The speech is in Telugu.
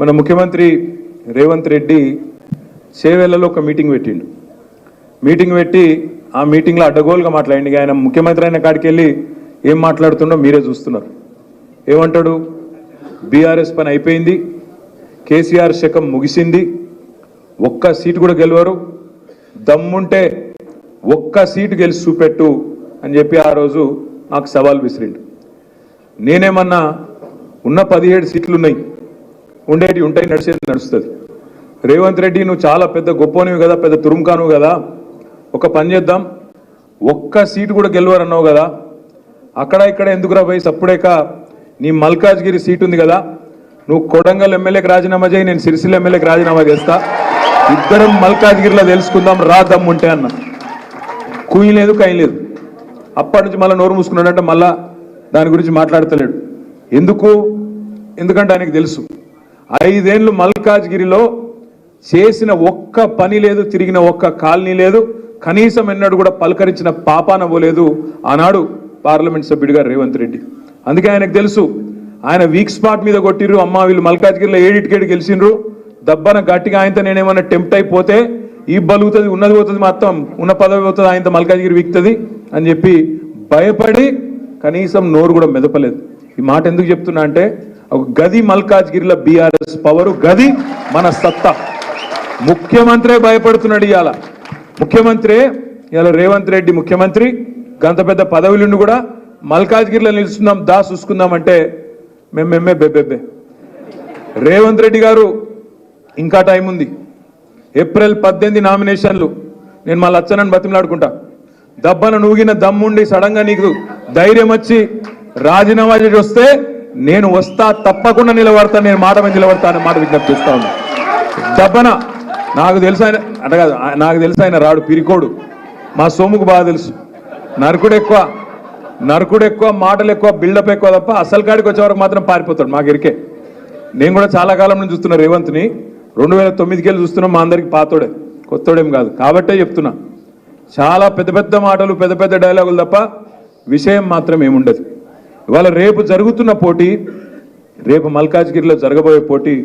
మన ముఖ్యమంత్రి రేవంత్ రెడ్డి చేవేళ్ళలో ఒక మీటింగ్ పెట్టిండు. మీటింగ్ పెట్టి ఆ మీటింగ్లో అడ్డగోలుగా మాట్లాడింది ఆయన ముఖ్యమంత్రి అయిన కాడికి వెళ్ళి ఏం మాట్లాడుతుండో మీరే చూస్తున్నారు. ఏమంటాడు? బీఆర్ఎస్ పని అయిపోయింది. కేసీఆర్ శకం ముగిసింది. ఒక్క సీటు కూడా గెలవరు. దమ్ముంటే ఒక్క సీటు గెలిచి చూపెట్టు అని చెప్పి ఆ రోజు నాకు సవాల్ విసిరిండు. నేనేమన్నా ఉన్న పదిహేడు సీట్లు ఉన్నాయి. ఉండేటి ఉంటాయి నడిచేది నడుస్తుంది. రేవంత్ రెడ్డి నువ్వు చాలా పెద్ద గొప్పనివి కదా పెద్ద తురుముకాను కదా. ఒక పని చేద్దాం. ఒక్క సీటు కూడా గెలవరన్నావు కదా. అక్కడ ఇక్కడ ఎందుకురా పోయి సప్పుడేక? నీ మల్కాజ్గిరి సీట్ ఉంది కదా. నువ్వు కొడంగల్ ఎమ్మెల్యేకి రాజీనామా చేయి నేను సిరిసిల్ల ఎమ్మెల్యేకి రాజీనామా చేస్తా. ఇద్దరం మల్కాజ్గిరిలో తెలుసుకుందాం రా దమ్ముంటే అన్న. కుయ్యి లేదు కై లేదు. అప్పటి నుంచి మళ్ళీ నోరు మూసుకున్నాడంటే మళ్ళా దాని గురించి మాట్లాడతలేడు. ఎందుకు? ఎందుకంటే ఆయనకు తెలుసు. ఐదేళ్ళు మల్కాజ్గిరిలో చేసిన ఒక్క పని లేదు తిరిగిన ఒక్క కాలనీ లేదు. కనీసం ఎన్నడూ కూడా పలకరించిన పాపాన పోలేదు ఆనాడు పార్లమెంట్ సభ్యుడిగా రేవంత్ రెడ్డి. అందుకే ఆయనకు తెలుసు ఆయన వీక్ స్పాట్ మీద కొట్టిర్రు అమ్మ వీళ్ళు మల్కాజ్గిరిలో ఏడిటికేడు గెలిచిండ్రు. దబ్బన గట్టిగా ఆయనతో నేనేమన్నా టెంప్ట్ అయిపోతే ఈ బలుగుతుంది ఉన్నది పోతుంది మొత్తం ఉన్న పదవి పోతుంది ఆయనతో మల్కాజ్గిరి వీక్తుంది అని చెప్పి భయపడి కనీసం నోరు కూడా మెదపలేదు. ఈ మాట ఎందుకు చెప్తున్నా అంటే గది మల్కాజ్గిరిలో బీఆర్ఎస్ పవరు గది మన సత్తా. ముఖ్యమంత్రే భయపడుతున్నాడు ఇవాళ ముఖ్యమంత్రి ఇవాళ రేవంత్ రెడ్డి ముఖ్యమంత్రి గంత పెద్ద పదవులుండి కూడా మల్కాజ్గిరిలో నిలుస్తున్నాం దా చూసుకుందాం అంటే మేమేమే బెబ్బెబ్బే రేవంత్ రెడ్డి గారు ఇంకా టైం ఉంది. ఏప్రిల్ పద్దెనిమిది నామినేషన్లు. నేను మా లచ్చనని బతిమలాడుకుంటా. దబ్బన నూగిన దమ్ముండి సడన్గా నీకు ధైర్యం వచ్చి రాజీనామా చేసి వస్తే నేను వస్తా తప్పకుండా నిలబడతా నేను మాట మీద నిలబడతా మాట విజ్ఞప్తి చేస్తా ఉన్నా. దబ్బన నాకు తెలుసు ఆయన అంటే కాదు నాకు తెలుసు ఆయన రాడు పిరికోడు. మా సోముకు బాగా తెలుసు. నరకుడు ఎక్కువ నరకుడు ఎక్కువ మాటలు ఎక్కువ బిల్డప్ ఎక్కువ తప్ప అసలు కాడికి వచ్చే వరకు మాత్రం పారిపోతాడు మాకు ఇరికే నేను కూడా చాలా కాలం నుంచి చూస్తున్నా రేవంత్ని రెండు వేల తొమ్మిదికి వెళ్ళి చూస్తున్నాం మా అందరికి పాతోడే కొత్తోడేం కాదు. కాబట్టే చెప్తున్నా చాలా పెద్ద పెద్ద మాటలు పెద్ద పెద్ద డైలాగులు తప్ప విషయం మాత్రం ఏముండదు. ఇవాళ రేపు జరుగుతున్న పోటీ రేపు మల్కాజ్గిరిలో జరగబోయే పోటీ